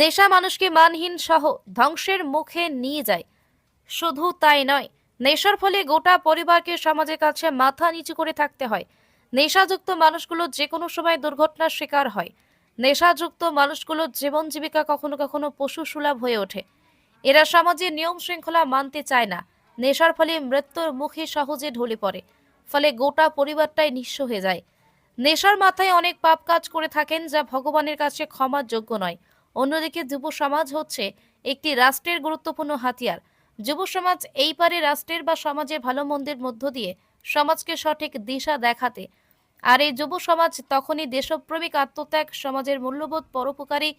নেশা মানুষকে মানহীন সহ ধ্বংসের মুখে নিয়ে যায়। শুধু তাই নয়, নেশার ফলে গোটা পরিবারকে সমাজের কাছে মাথা নিচু করে থাকতে হয়। নেশাযুক্ত মানুষগুলো যে কোনো সময় দুর্ঘটনার শিকার হয়। নেশাযুক্ত মানুষগুলোর জীবন জীবিকা কখনো কখনো পশু সুলভ হয়ে ওঠে। এরা সমাজে নিয়ম শৃঙ্খলা মানতে চায় না। নেশার ফলে মৃত্যুর মুখে সহজে ঢলে পড়ে, ফলে গোটা পরিবারটাই নিঃস্ব হয়ে যায়। নেশার মাথায় অনেক পাপ কাজ করে থাকেন যা ভগবানের কাছে ক্ষমার যোগ্য নয়। অন্যদিকে যুব সমাজ হচ্ছে একটি রাষ্ট্রের গুরুত্বপূর্ণ হাতিয়ার। যুব সমাজ এই পারে রাষ্ট্রের বা সমাজের ভালো মন্দের মধ্য দিয়ে সমাজকে সঠিক দিশা দেখাতে। আর এই যুব সমাজ তখনই দেশপ্রেমিক আত্মত্যাগ, সমাজের মূল্যবোধ, পরোপকারী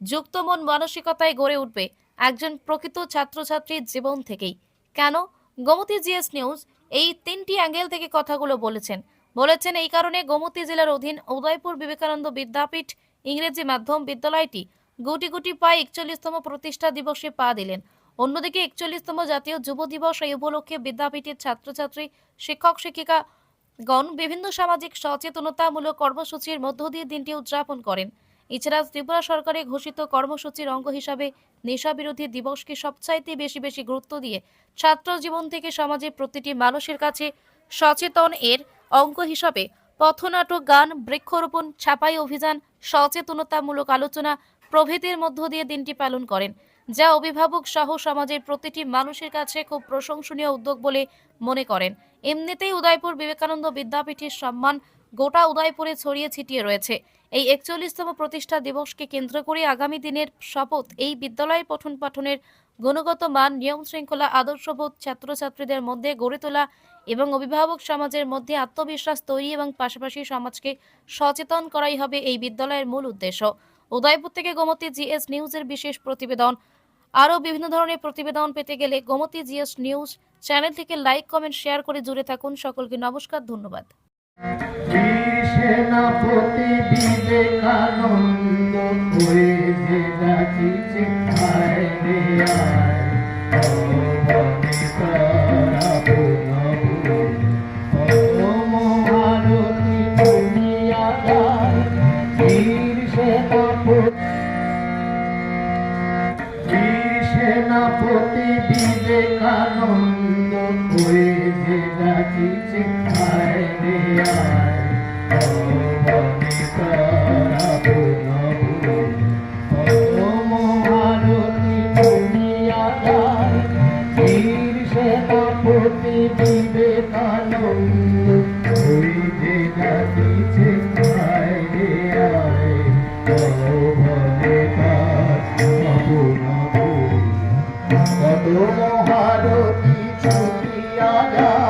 যুক্তমন মানসিকতায় গড়ে উঠবে একজন প্রকৃত ছাত্রছাত্রীর জীবন থেকেই। কেন? গোমতী জিএস নিউজ এই তিনটি অ্যাঙ্গেল থেকে কথাগুলো বলেছেন। বলেছেন, এই কারণে গোমতী জেলার অধীন উদয়পুর বিবেকানন্দ বিদ্যাপীঠ ইংরেজি মাধ্যম বিদ্যালয়টি গুটি গুটি পায়ে একচল্লিশতম প্রতিষ্ঠা দিবসে পা দিলেন। অন্যদিকে একচল্লিশতম জাতীয় যুব দিবস এই উপলক্ষে বিদ্যাপীঠের ছাত্রছাত্রী, শিক্ষক শিক্ষিকা গণ বিভিন্ন সামাজিক সচেতনতামূলক কর্মসূচির মধ্য দিয়ে দিনটি উদযাপন করেন। এছাড়া ত্রিপুরা সরকারে ঘোষিত কর্মসূচির অঙ্গ হিসাবে নেশা বিরোধী দিবসকে সবচাইতে বেশি বেশি গুরুত্ব দিয়ে ছাত্র জীবন থেকে সমাজের প্রতিটি মানুষের কাছে সচেতন এর অঙ্গ হিসাবে পথনাটক গান, বৃক্ষরোপণ, ছাপাই অভিযান সচেতনতামূলক আলোচনা প্রভৃতির মধ্য দিয়ে দিনটি পালন করেন, যা অভিভাবক সহ সমাজের প্রতিটি মানুষের কাছে খুব প্রশংসনীয় উদ্যোগ বলে মনে করেন। এমনিতেই উদয়পুর বিবেকানন্দ বিদ্যাপীঠের সম্মান গোটা উদয়পুরে ছড়িয়ে ছিটিয়ে রয়েছে। এই একচল্লিশতম প্রতিষ্ঠা দিবসকে কেন্দ্র করে আগামী দিনের শপথ এই বিদ্যালয়ের পঠন পাঠনের গুণগত মান, নিয়ম শৃঙ্খলা, আদর্শবোধ, ছাত্রছাত্রীদের মধ্যে গড়ে তোলা এবং অভিভাবক সমাজের মধ্যে আত্মবিশ্বাস তৈরি এবং পাশাপাশি সমাজকে সচেতন করাই হবে এই বিদ্যালয়ের মূল উদ্দেশ্য। উদয়পুর থেকে গোমতী জিএস নিউজের বিশেষ প্রতিবেদন। আরও বিভিন্ন ধরনের প্রতিবেদন পেতে গেলে গোমতী জিএস নিউজ চ্যানেল থেকে লাইক, কমেন্ট, শেয়ার করে জুড়ে থাকুন। সকলকে নমস্কার, ধন্যবাদ। সেনাপতি বিবেকানন্দ হয়ে যে ডাকিছে আয় রে আয় সেনাপতি সেনাপতি বিবেকানন্দ হয়ে যে ডাকিছে আয় রে আয় সেনাপতি বিবেকানন্দ হয়ে যে কত মহারতি ছুটিয়া যায়